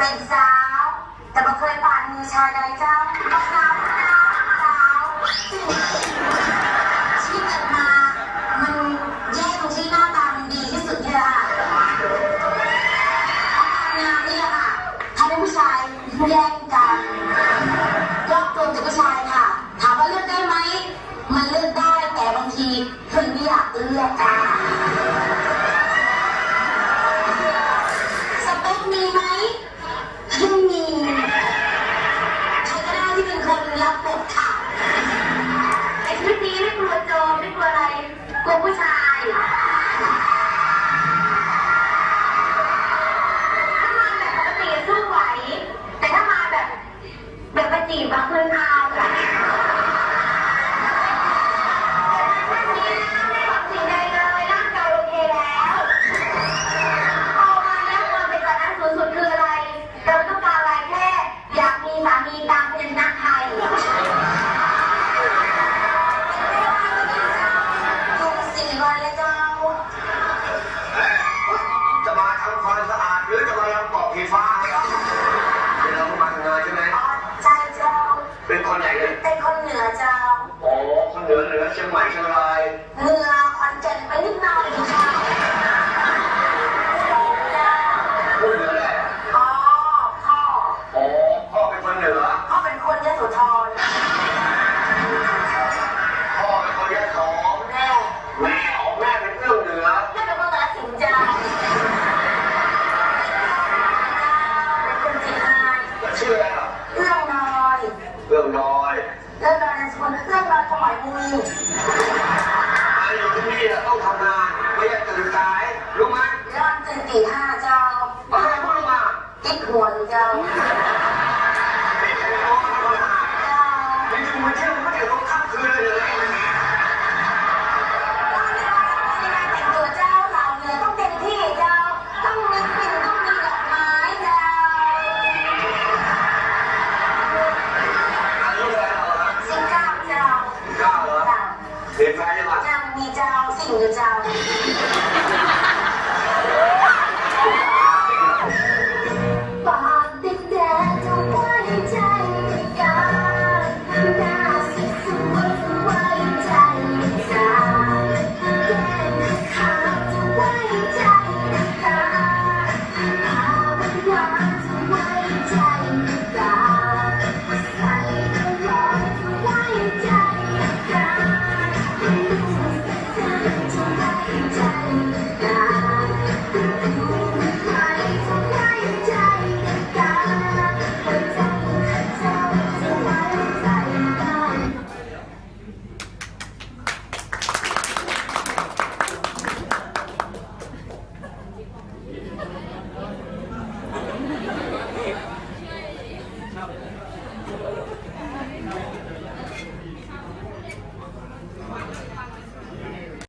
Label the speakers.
Speaker 1: เป็น
Speaker 2: สาว แต่บ่เคยผ่มืชายใดเจ้าสาวสาวสาวงชีวิตเมา มันแย่ตรงที่หน้าตามันดีที่สุดนี่ล่ะทำงานนี่แหละให้เป็นผู้ชายใช่ 打开 my สมัยกูไอ้ที่นี่ต้องทำงานไม่อยากตื่นสายรู้ไหมร้อนตื่นตีห้าเจ้าไม่ใช่พูดมากิ๊กหัวเจ้า
Speaker 3: ไม่ใช่พูดมาเจ้าไม่ใช่พูดเที่ยงไม่
Speaker 2: เดี๋
Speaker 3: ย
Speaker 2: วต้องข้า
Speaker 3: มคืนเลย เสีย
Speaker 2: ใจ
Speaker 3: ห
Speaker 2: ร
Speaker 3: อ ยัง
Speaker 2: มีเจ้าสิ่งอยู่
Speaker 3: เจ้า